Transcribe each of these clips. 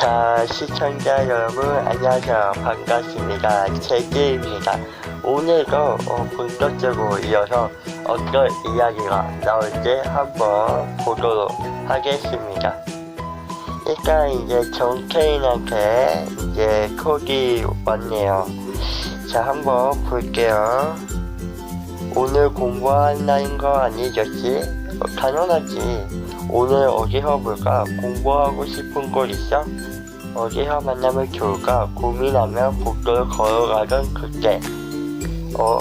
자, 시청자 여러분, 안녕하세요. 반갑습니다. 제기입니다. 오늘도 어, 본격적으로 이어서 어떤 이야기가 나올지 한번 보도록 하겠습니다. 일단 이제 정케인한테 이제 콕이 왔네요. 자, 한번 볼게요. 오늘 공부한 날인 거 아니겠지? 어, 당연하지. 오늘 어디서 볼까? 공부하고 싶은 곳 있어? 어디 서 만나면 좋을까? 고민하며 복도를 걸어가던 그때 어?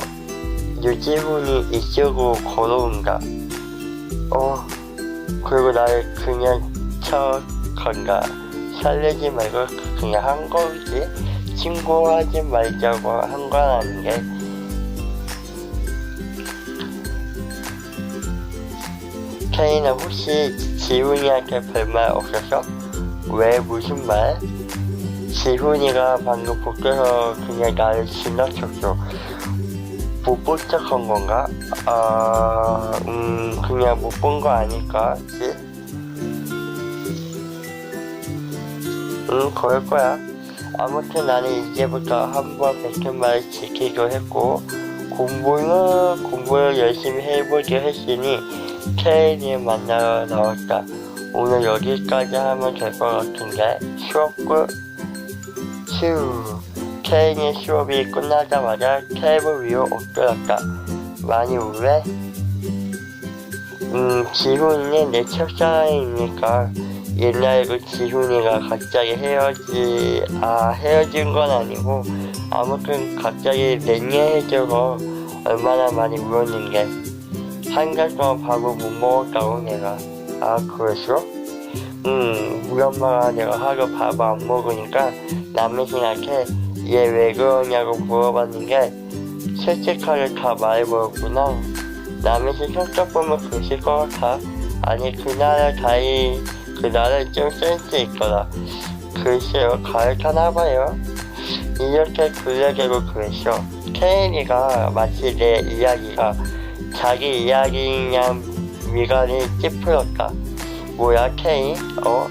유지훈이 이쪽으로 걸어온다 어? 그리고 나를 그냥 척한다 살리지 말고 그냥 한 거지 친구하지 말자고 한 건 아닌데 케이는 혹시 지훈이한테 별말 없었어? 왜 무슨 말? 지훈이가 방금 복도에서 그냥 나를 지나쳤어. 못 본 척한 건가? 아, 음, 그냥 못 본 거 아닐까? 지? 응, 그럴 거야. 아무튼 나는 이제부터 한번 뱉은 말을 지키기로 했고, 공부는 공부를 열심히 해보기로 했으니, 케인이 만나러 나왔다. 오늘 여기까지 하면 될 것 같은데 수업 끝. 휴. 케인의 수업이 끝나자마자 테이블 위로 엎드렸다. 많이 울래? 음, 지훈이는 내 첫사랑이니까 옛날에 그 지훈이가 갑자기 헤어지, 아, 헤어진 건 아니고 아무튼 갑자기 냉랭해져서 얼마나 많이 울었는데 한달 동안 밥을 못 먹었다고 내가. 아 그랬어? 응 우리 엄마가 내가 하루 밥을 안 먹으니까 남의 생각해 얘왜 그러냐고 물어봤는데 솔직하게 다 말해버렸구나. 남의 집 성격 보면 그랬을 것 같아. 아니 그날의 다이 그날은 좀 센스 있더라. 글쎄요 가을타나봐요. 이렇게 굴려대고 그랬어. 케인이가 마치 내 이야기가 자기 이야기냐 미간이 찌푸렸다. 뭐야 케인? 어?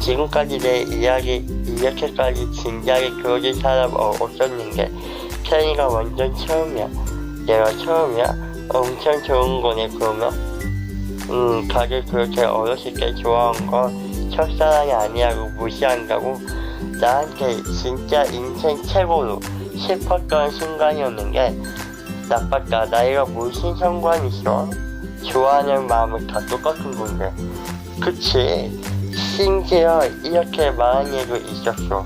지금까지 내 이야기 이렇게까지 진지하게 그려진 사람 어, 없었는데 케인이가 완전 처음이야. 내가 처음이야? 엄청 좋은 거네 그러면? 음 다들 그렇게 어렸을 때 좋아한 건 첫사랑이 아니라고 무시한다고 나한테 진짜 인생 최고로 싶었던 순간이었는데 나빴다. 나이가 무슨 상관 있어? 좋아하는 마음은 다 똑같은 건데. 그치? 심지어 이렇게 말한 얘도 있었어.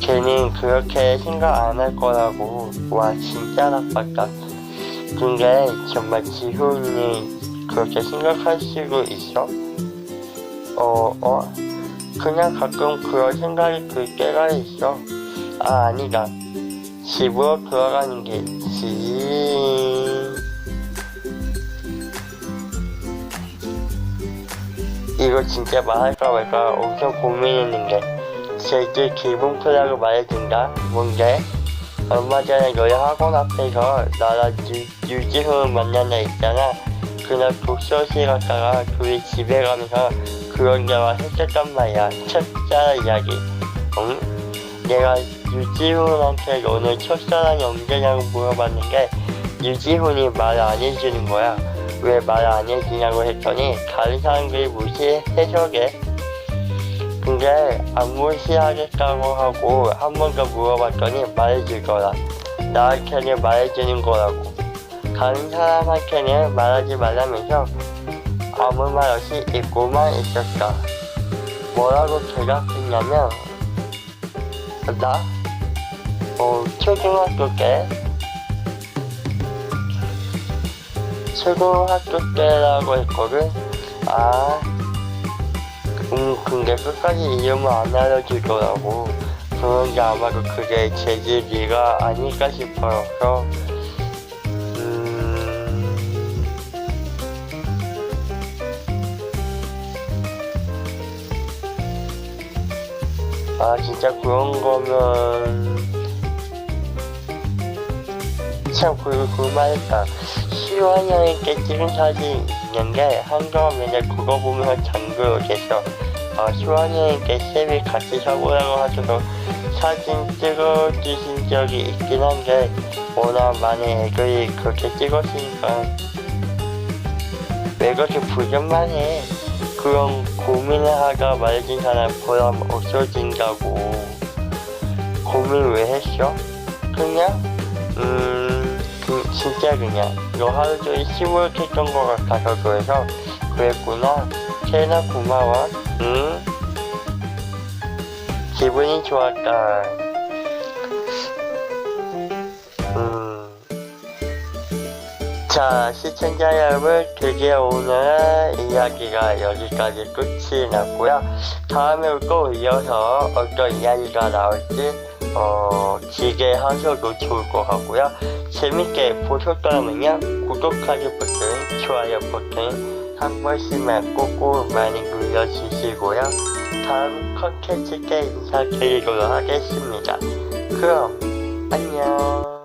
걔는 그렇게 생각 안 할 거라고. 와, 진짜 나빴다. 근데 정말 지훈이 그렇게 생각할 수도 있어? 어, 어? 그냥 가끔 그런 생각이 들 때가 있어. 아, 아니다. 집으로 돌아가는 게 있지. 이거 진짜 말할까 말까 엄청 고민했는데 제일 기분 풀라고 말해준다. 뭔데? 얼마 전에 너희 학원 앞에서 나랑 유, 유지훈 만난 날 있잖아. 그날 독서실 갔다가 둘이 집에 가면서 그런 대화 했었단 말이야. 첫째 이야기. 응? 내가 유지훈한테 오늘 첫사랑이 언제냐고 물어봤는데 유지훈이 말 안 해주는 거야. 왜 말 안 해주냐고 했더니 다른 사람들이 무시해서게. 근데 안 무시하겠다고 하고 한 번 더 물어봤더니 말해줄 거라. 나한테는 말해주는 거라고. 다른 사람한테는 말하지 말라면서 아무 말 없이 잊고만 있었다. 뭐라고 대답했냐면 나? 어, 초등학교 때? 초등학교 때라고 했거든? 아, 음, 근데 끝까지 이름을 안 알려주더라고. 그런 게 아마도 그게 재질이가 아닐까 싶어서, 음, 아, 진짜 그런 거면, 참, 말했다. 시원형님께 찍은 사진 있는데, 한가하면 그거 보면서 계셔. 어, 수원이에게 쌤이 같이 서보라고 하셔서 사진 찍어주신 적이 있긴 한데 워낙 많은 애들이 그렇게 찍었으니까 왜 그렇게 부정만 해 그런 고민을 하다 말해준 사람 보람 없어진다고 고민 왜 했어? 그냥 음 그, 진짜 그냥 너 하루 종일 시무룩했던 것 같아서 그래서 그랬구나 태나 고마워 응? 기분이 좋았다 음. 자 시청자 여러분 드디어 오늘 이야기가 여기까지 끝이 났고요 다음에 또 이어서 어떤 이야기가 나올지 어, 기대하셔도 좋을 것 같고요. 재밌게 보셨다면요. 구독하기 버튼 좋아요 버튼 한 번씩만 꼭꼭 많이 눌러주시고요. 다음 컨텐츠 때 인사드리도록 하겠습니다. 그럼 안녕